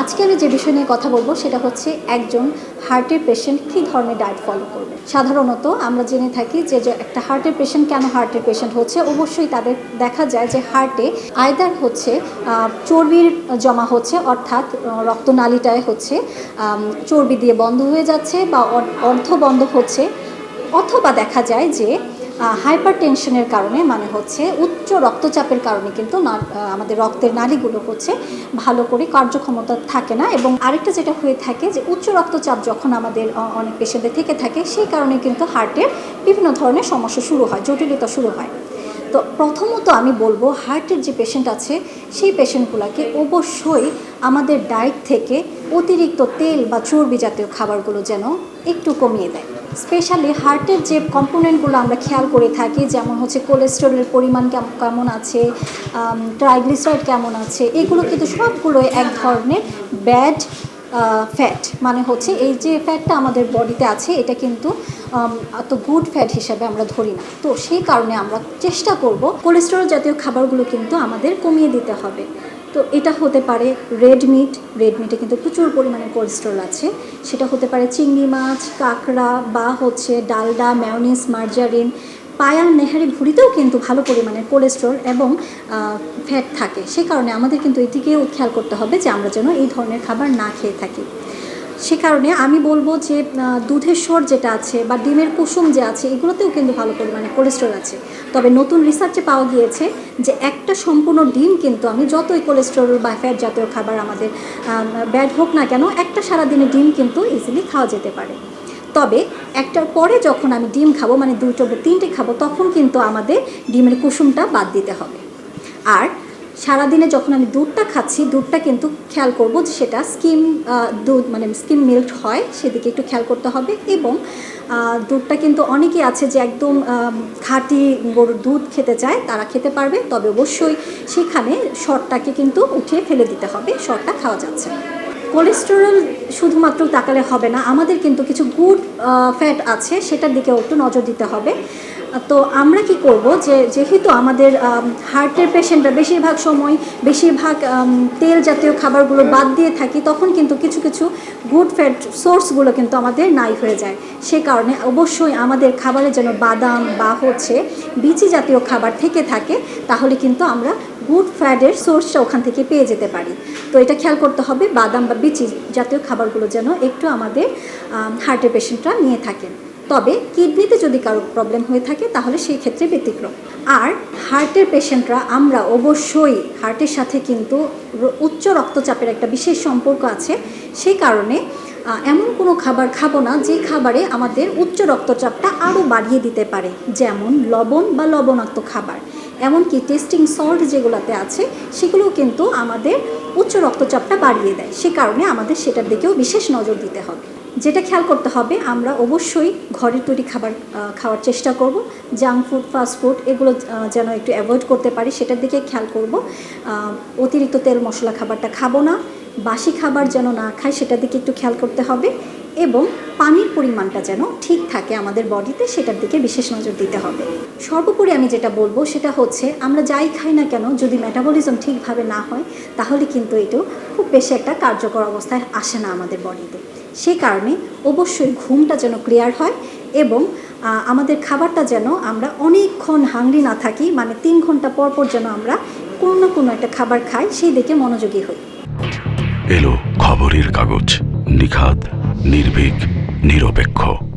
আজকে আমি যে বিষয় নিয়ে কথা বলব সেটা হচ্ছে একজন হার্টের পেশেন্ট কী ধরনের ডায়েট ফলো করবে? সাধারণত আমরা জেনে থাকি যে একটা হার্টের পেশেন্ট কেন হার্টের পেশেন্ট হচ্ছে, অবশ্যই তাদের দেখা যায় যে হার্টে আয়দার হচ্ছে চর্বির জমা হচ্ছে, অর্থাৎ রক্তনালীটায় হচ্ছে চর্বি দিয়ে বন্ধ হয়ে যাচ্ছে বা অর- অর্ধ বন্ধ হচ্ছে, অথবা দেখা যায় যে হাইপার টেনশনের কারণে মানে হচ্ছে উচ্চ রক্তচাপের কারণে কিন্তু আমাদের রক্তের নালীগুলো হচ্ছে ভালো করে কার্যক্ষমতা থাকে না এবং আরেকটা যেটা হয়ে থাকে যে উচ্চ রক্তচাপ যখন আমাদের অনেক পেশেন্টের থেকে থাকে সেই কারণে কিন্তু হার্টের বিভিন্ন ধরনের সমস্যা শুরু হয়, জটিলতা শুরু হয়। তো প্রথমত আমি বলব হার্টের যে পেশেন্ট আছে সেই পেশেন্টগুলোকে অবশ্যই আমাদের ডায়েট থেকে অতিরিক্ত তেল বা চর্বি জাতীয় খাবারগুলো যেন একটু কমিয়ে দেয়। স্পেশালি হার্টের যে কম্পোনেন্টগুলো আমরা খেয়াল করে থাকি, যেমন হচ্ছে কোলেস্টেরলের পরিমাণ কেম- কেমন আছে ট্রাইগ্লিসারাইড কেমন আছে, এগুলো কিন্তু সবগুলোই এক ধরনের ব্যাড ফ্যাট মানে হচ্ছে এই যে ফ্যাটটা আমাদের বডিতে আছে, এটা কিন্তু এত গুড ফ্যাট হিসাবে আমরা ধরি না। তো সেই কারণে আমরা চেষ্টা করব কোলেস্টেরল জাতীয় খাবারগুলো কিন্তু আমাদের কমিয়ে দিতে হবে। তো এটা হতে পারে রেড মিট রেড মিটে কিন্তু প্রচুর পরিমাণে কোলেস্ট্রল আছে। সেটা হতে পারে চিংড়ি মাছ, কাঁকড়া বা হচ্ছে ডালডা ম্যাওনিস মার্জারিন পায়ার নেহারি ভুড়িতেও কিন্তু ভালো পরিমাণে কোলেস্ট্রল এবং ফ্যাট থাকে। সে কারণে আমাদের কিন্তু এদিকেও খেয়াল করতে হবে যে আমরা যেন এই ধরনের খাবার না খেয়ে থাকি। সে কারণে আমি বলব যে দুধের স্বর যেটা আছে বা ডিমের কুসুম যে আছে, এগুলোতেও কিন্তু ভালো পরিমাণে কোলেস্ট্রল আছে। তবে নতুন রিসার্চে পাওয়া গিয়েছে যে, একটা সম্পূর্ণ ডিম কিন্তু আমি যতই কোলেস্ট্রল বা ফ্যাট জাতীয় খাবার আমাদের ব্যাড হোক না কেন, একটা সারাদিনে ডিম কিন্তু ইজিলি খাওয়া যেতে পারে। তবে একটার পরে যখন আমি ডিম খাব মানে দুটো তিনটে খাব, তখন কিন্তু আমাদের ডিমের কুসুমটা বাদ দিতে হবে। আর সারাদিনে যখন আমি দুধটা খাচ্ছি, দুধটা কিন্তু খেয়াল করব যে সেটা স্কিম দুধ মানে স্কিম মিল্ক হয়, সেদিকে একটু খেয়াল করতে হবে এবং দুধটা কিন্তু অনেকেই আছে যে একদম খাঁটি গরুর দুধ খেতে চায়, তারা খেতে পারবে। তবে অবশ্যই সেখানে শর্টটাকে কিন্তু উঠিয়ে ফেলে দিতে হবে শর্টটা খাওয়া যাচ্ছে কোলেস্টেরল শুধুমাত্র তাকালে হবে না, আমাদের কিন্তু কিছু গুড ফ্যাট আছে, সেটার দিকেও একটু নজর দিতে হবে। তো আমরা কি করব যে, যেহেতু আমাদের হার্টের পেশেন্টরা বেশিরভাগ সময় বেশিরভাগ তেল জাতীয় খাবারগুলো বাদ দিয়ে থাকি, তখন কিন্তু কিছু কিছু গুড ফ্যাট সোর্সগুলো কিন্তু আমাদের নাই হয়ে যায়। সে কারণে অবশ্যই আমাদের খাবারে যেন বাদাম বা হচ্ছে বিচি জাতীয় খাবার থেকে থাকে, তাহলে কিন্তু আমরা গুড ফ্যাটের সোর্সটা ওখান থেকে পেয়ে যেতে পারি। তো এটা খেয়াল করতে হবে, বাদাম বা বিচি জাতীয় খাবারগুলো যেন একটু আমাদের হার্টের পেশেন্টরা নিয়ে থাকেন। তবে কিডনিতে যদি কারও প্রবলেম হয়ে থাকে, তাহলে সেই ক্ষেত্রে ব্যতিক্রম। আর হার্টের পেশেন্টরা আমরা অবশ্যই হার্টের সাথে কিন্তু উচ্চ রক্তচাপের একটা বিশেষ সম্পর্ক আছে। সেই কারণে এমন কোনো খাবার খাব না যে খাবারে আমাদের উচ্চ রক্তচাপটা আরও বাড়িয়ে দিতে পারে, যেমন লবণ বা লবণাক্ত খাবার। এমনকি টেস্টিং সল্ট যেগুলোতে আছে, সেগুলোও কিন্তু আমাদের উচ্চ রক্তচাপটা বাড়িয়ে দেয়। সে কারণে আমাদের সেটার দিকেও বিশেষ নজর দিতে হবে। যেটা খেয়াল করতে হবে, আমরা অবশ্যই ঘরের তৈরি খাবার খাওয়ার চেষ্টা করব। জাঙ্ক ফুড, ফাস্ট ফুড এগুলো যেন একটু অ্যাভয়েড করতে পারি, সেটার দিকে খেয়াল করব। অতিরিক্ত তেল মশলা খাবারটা খাব না, বাসি খাবার যেন না খাই, সেটার দিকে একটু খেয়াল করতে হবে এবং পানির পরিমাণটা যেন ঠিক থাকে আমাদের বডিতে, সেটার দিকে বিশেষ নজর দিতে হবে। সর্বোপরি আমি যেটা বলব, সেটা হচ্ছে আমরা যাই খাই না কেন, যদি মেটাবলিজম ঠিকভাবে না হয়, তাহলে কিন্তু এটাও খুব বেশি একটা কার্যকর অবস্থায় আসে না আমাদের বডিতে। সেই কারণে অবশ্যই ঘুমটা যেন ক্লিয়ার হয় এবং আমাদের খাবারটা যেন আমরা অনেকক্ষণ হাংরি না থাকি মানে তিন ঘণ্টা পর পর যেন আমরা কোনো না কোনো একটা খাবার খাই, সেই দিকে মনোযোগী হই। এলো খবরের কাগজ নিখাত নির্ভীক, নিরপেক্ষ।